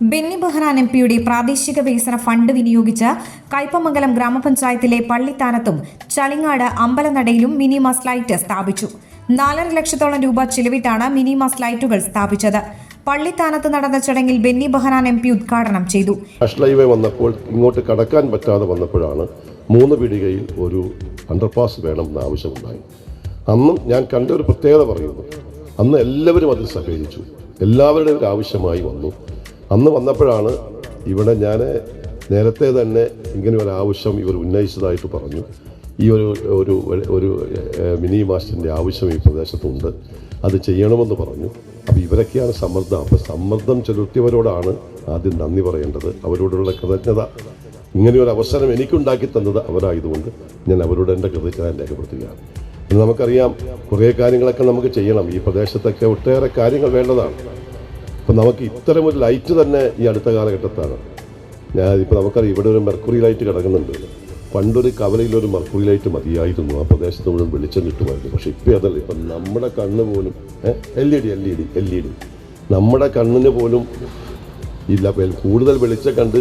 Benny Behanan M പിയുടെ പ്രാദേശിക വികസന ഫണ്ട് വിനിയോഗിച്ച് കയ്പമംഗലം ഗ്രാമപഞ്ചായത്തിലെ പള്ളിത്താനത്തും ചളിങ്ങാട് അമ്പലനടയിലും മിനി മസ് ലൈറ്റ് സ്ഥാപിച്ചു. നാലര ലക്ഷത്തോളം രൂപ ചിലവിട്ടാണ് മിനി മസ് ലൈറ്റുകൾ സ്ഥാപിച്ചത്. പള്ളിത്താനത്ത് നടന്ന ചടങ്ങിൽ ബെന്നി ബെഹ്റാൻ എം പി ഉദ്ഘാടനം ചെയ്തു. വന്നപ്പോൾ ഇങ്ങോട്ട് കടക്കാൻ പറ്റാതെ വന്നപ്പോഴാണ് മൂന്ന് പീടികയിൽ ഒരു അണ്ടർപാസ് വേണമെന്ന് ആവശ്യമുണ്ടായി. അന്നും ഞാൻ കണ്ട ഒരു പ്രത്യേകത പറയുന്നു. അന്ന് എല്ലാവരും അതിൽ സഹകരിച്ചു. എല്ലാവരുടെയും ആവശ്യമായി വന്നു. അന്ന് വന്നപ്പോഴാണ് ഇവിടെ ഞാൻ നേരത്തെ തന്നെ ഇങ്ങനെ ഒരു ആവശ്യം ഇവർ ഉന്നയിച്ചതായിട്ട് പറഞ്ഞു. ഈ ഒരു ഒരു ഒരു മിനി മാസ്റ്റിന്റെ ആവശ്യം ഈ പ്രദേശത്തുണ്ട്. അത് ചെയ്യണമെന്ന് പറഞ്ഞു. അപ്പോൾ ഇവരൊക്കെയാണ് സമ്മർദ്ദം. അപ്പോൾ സമ്മർദ്ദം ചെലുത്തിയവരോടാണ് ആദ്യം നന്ദി പറയേണ്ടത്. അവരോടുള്ള കൃതജ്ഞത. ഇങ്ങനെ ഒരു അവസരം എനിക്കുണ്ടാക്കി തന്നത് അവരായതുകൊണ്ട് ഞാൻ അവരോട് എന്റെ കൃതജ്ഞത രേഖപ്പെടുത്തുകയാണ്. നമുക്കറിയാം കുറേ കാര്യങ്ങളൊക്കെ നമുക്ക് ചെയ്യണം. ഈ പ്രദേശത്തൊക്കെ ഒട്ടേറെ കാര്യങ്ങൾ വേണ്ടതാണ്. അപ്പം നമുക്ക് ഇത്തരം ഒരു ലൈറ്റ് തന്നെ ഈ അടുത്ത കാലഘട്ടത്താണ്. ഞാൻ ഇപ്പോൾ നമുക്കറിയാം ഇവിടെ ഒരു മെർക്കുറി ലൈറ്റ് കിടക്കുന്നുണ്ട്. പണ്ടൊരു കവലയിലൊരു മെർക്കുറി ലൈറ്റ് മതിയായിരുന്നു. ആ പ്രദേശത്ത് മുഴുവൻ വെളിച്ചം കിട്ടുമായിരുന്നു. പക്ഷേ ഇപ്പോൾ അതല്ല. ഇപ്പം നമ്മുടെ കണ്ണ് പോലും L E D L E D L E D നമ്മുടെ കണ്ണിന് പോലും ഇല്ല. കൂടുതൽ വെളിച്ചം കണ്ട്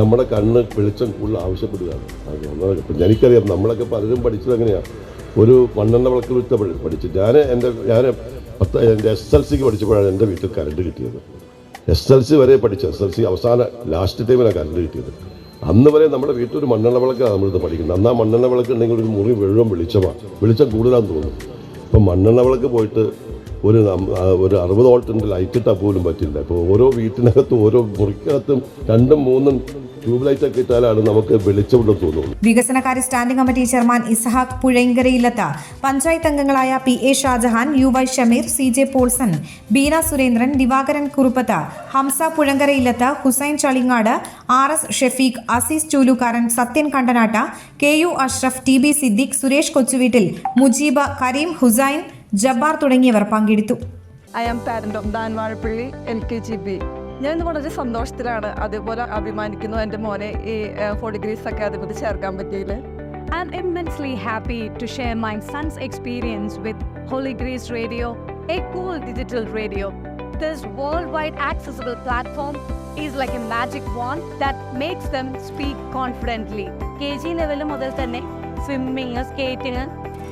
നമ്മുടെ കണ്ണ് വെളിച്ചം കൂടുതൽ ആവശ്യപ്പെടുകയാണ്. എനിക്കറിയാം നമ്മളൊക്കെ പലരും പഠിച്ചത് എങ്ങനെയാണ് ഒരു മണ്ണെണ്ണ വിളക്ക് വിത്ത പഠിച്ചു. ഞാൻ എന്റെ ഞാൻ പത്ത് എന്റെ എസ് എൽ സിക്ക് പഠിച്ചപ്പോഴാണ് എന്റെ വീട്ടിൽ കറണ്ട് കിട്ടിയത്. എസ് എൽ സി വരെ പഠിച്ച. എസ് എൽ സി അവസാന ലാസ്റ്റ് ടൈമിലാണ് കറണ്ട് കിട്ടിയത്. അന്ന് വരെ നമ്മുടെ വീട്ടിൽ ഒരു മണ്ണെണ്ണ വിളക്കാണ് നമ്മളിത് പഠിക്കുന്നത്. അന്ന് ആ മണ്ണെണ്ണ വിളക്ക് ഉണ്ടെങ്കിൽ ഒരു മുറി വെള്ളം വെളിച്ചമാണ് വെളിച്ചം കൂടുതലാന്ന് തോന്നുന്നു. അപ്പം മണ്ണെണ്ണ വിളക്ക് പോയിട്ട് ഒരു ഒരു അറുപത് വോൾട്ടിന്റെ ലൈറ്റ് ഇട്ടാൽ പോലും പറ്റില്ല. ഇപ്പോൾ ഓരോ വീട്ടിനകത്തും ഓരോ മുറിക്കകത്തും രണ്ടും മൂന്നും ട്യൂബ് ലൈറ്റ് ഒക്കെ ഇട്ടാലാണ് നമുക്ക് വെളിച്ചമുണ്ടെന്ന് തോന്നുന്നത് വികസനകാര്യ സ്റ്റാൻഡിംഗ് കമ്മിറ്റി ചെയർമാൻ ഇസഹാഖ് പുഴയങ്കരയില്ലത്ത് പഞ്ചായത്ത് അംഗങ്ങളായ P A Shajahan U Y Shameer C J Paulson Beena Surendran Divakaran Kuruppath Hamsa പുഴങ്കരയിലെത്ത Hussain Chalingad R S Shefeeq Azeez ചൂലുകാരൻ Sathyan കണ്ടനാട്ട K U Ashraf T B Siddique Suresh കൊച്ചുവീട്ടിൽ Mujeeb Kareem Hussain Jabbar തുടങ്ങിയവർ പങ്കെടുത്തു I am parent of Dhan Vazhappally L K G B ഞാൻ വളരെ സന്തോഷത്തിലാണ് അതേപോലെ അഭിമാനിക്കുന്നു എന്റെ മോനെ ഈ ഫോർ ഡിഗ്രീസ് അക്കാദമിയിൽ ചേർക്കാൻ പറ്റിയതിൽ I'm immensely happy to share my son's experience with Holy Grace Radio, a cool digital radio. This worldwide accessible platform is like a magic wand that makes them speak confidently. K G level മുതൽ തന്നെ swimming skating